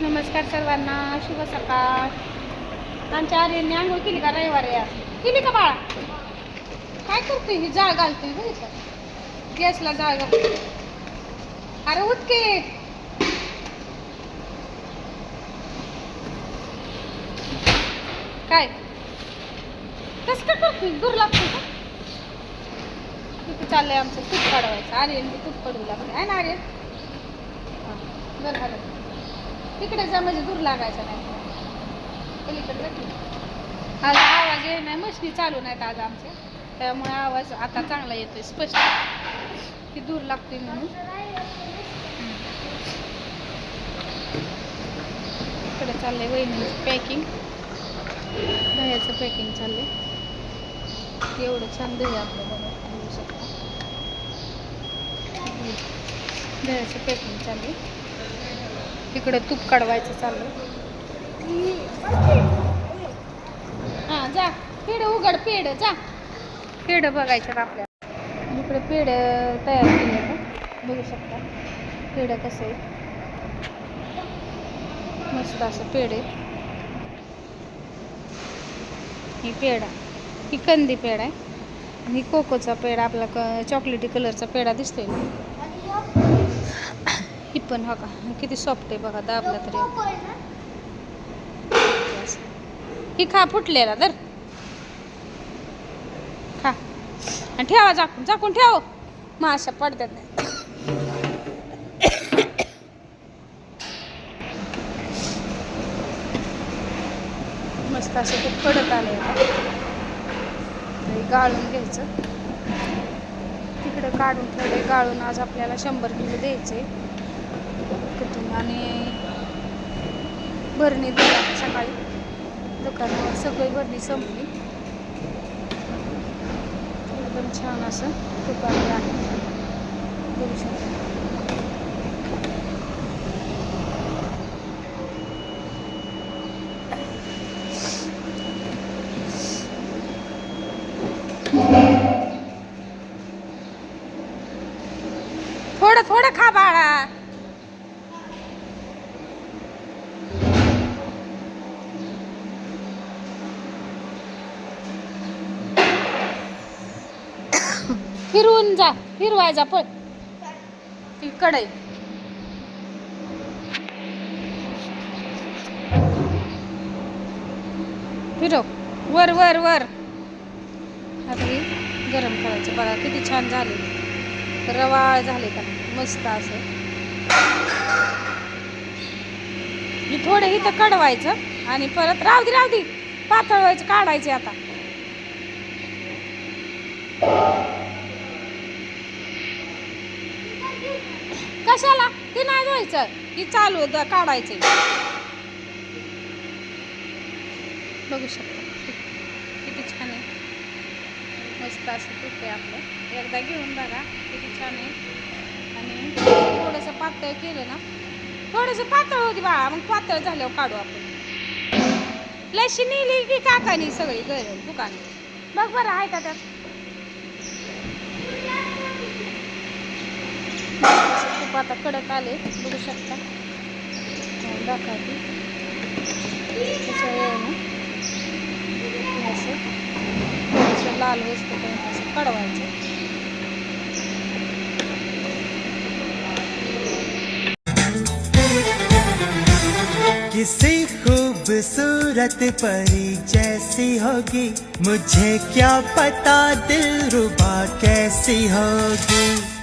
नमस्कार सर्वांना शुभ सकाळ. आमच्या आर्यनने आंघोळ केली का रविवार या केली का बाळा? काय करते ही? जाळ घालते गॅसला जाळ घालते. अरे उठके. काय? कस का करते? दूर लागते का? किती चाललंय आमचं तूप काढवायचं. आर्यन तूप कडू लागले. आहे ना आर्यन? बरं झालं. तिकडे जा म्हणजे दूर लागायचा नाही. पलीकडे. आज आवाज येत नाही मशनी चालू नाहीत आज आमच्या त्यामुळे आवाज आता चांगला येतोय स्पष्ट. की दूर लागतोय म्हणून. इकडे चाललंय वहिनीचं पॅकिंग दह्याचं पॅकिंग चाललंय. एवढं छान दही आपलं बनवून घेऊ शकता. दह्याचं पॅकिंग चाललंय. इकडं तूप काढवायचं चाललं हा जा. पेड उघड पेड जा. पेड बघायचं आपल्याला. इकडे पेड तयार केले बघू शकता. पेड कसं आहे. मस्त असं पेड आहे. ही पेढा ही कंदी पेढा आहे. आणि कोकोचा पेढा आपला क चॉकलेटी कलरचा पेढा दिसतोय. ना पण हा का? किती सॉफ्ट आहे बघा दाबला तरी. ही खा फुटलेला तर. खा. आणि ठेवा झाकून झाकून ठेव. माशा पडतात नाही. मस्त असं ते कडक आले गाळून घ्यायचं. तिकडं काढून ठेवले गाळून आज आपल्याला शंभर किलो द्यायचे आहे आणि भरणी दिला सकाळी. दुकानावर सगळी भरणी संपली. एकदम छान असं दुकान आहे. बघू शकतो. थोडं थोडं खा बा. फिरवून जा फिरवायचा पण ती कढई फिरव. वर वर वर. आता गरम करायचं. बघा किती छान झाले. रवाळ झाले का? मस्त असं. मी थोडं इथं कडवायचं आणि परत राहू दे राहू दे. पातळवायचं काढायचे आता. कशाला? ते नाही धुवायचं. की चालू द- काढायचे. बघू शकता. किती छान आहे. मस्त असं तूप आहे आपलं. एकदा घेऊन बघा किती छान आहे. आणि थोडंसं पातळ केलं ना? थोडंसं पातळ होती बाळा. मग पातळ झाल्यावर काढू आपण. लशी नेली की काकानी सगळी घर दुकान बघ बरं आहे का त्यात? आता कडक आले, बघू शकता. लाल किसी खूबसूरत परी जैसी होगी, मुझे क्या पता दिल रुबा कैसी होगी?